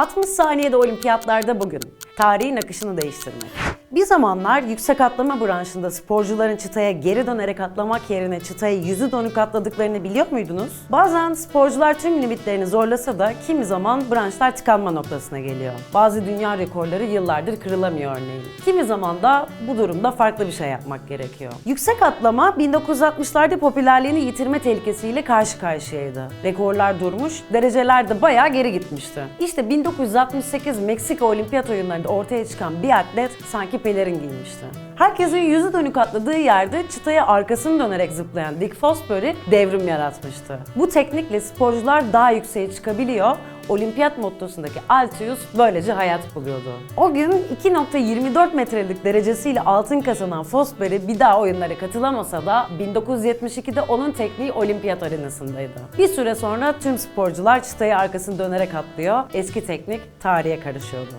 60 saniyede olimpiyatlarda bugün. Tarihin akışını değiştirmek. Bir zamanlar yüksek atlama branşında sporcuların çıtaya geri dönerek atlamak yerine çıtaya yüzü dönük atladıklarını biliyor muydunuz? Bazen sporcular tüm limitlerini zorlasa da kimi zaman branşlar tıkanma noktasına geliyor. Bazı dünya rekorları yıllardır kırılamıyor örneğin. Kimi zaman da bu durumda farklı bir şey yapmak gerekiyor. Yüksek atlama 1960'larda popülerliğini yitirme tehlikesiyle karşı karşıyaydı. Rekorlar durmuş, dereceler de bayağı geri gitmişti. İşte 1968 Meksika Olimpiyat oyunlarında ortaya çıkan bir atlet sanki pelerin giymişti. Herkesin yüzü dönük atladığı yerde çıtaya arkasını dönerek zıplayan Dick Fosbury devrim yaratmıştı. Bu teknikle sporcular daha yükseğe çıkabiliyor, olimpiyat mottosundaki Altius böylece hayat buluyordu. O gün 2.24 metrelik derecesiyle altın kazanan Fosbury bir daha oyunlara katılamasa da 1972'de onun tekniği olimpiyat arenasındaydı. Bir süre sonra tüm sporcular çıtaya arkasını dönerek atlıyor, eski teknik tarihe karışıyordu.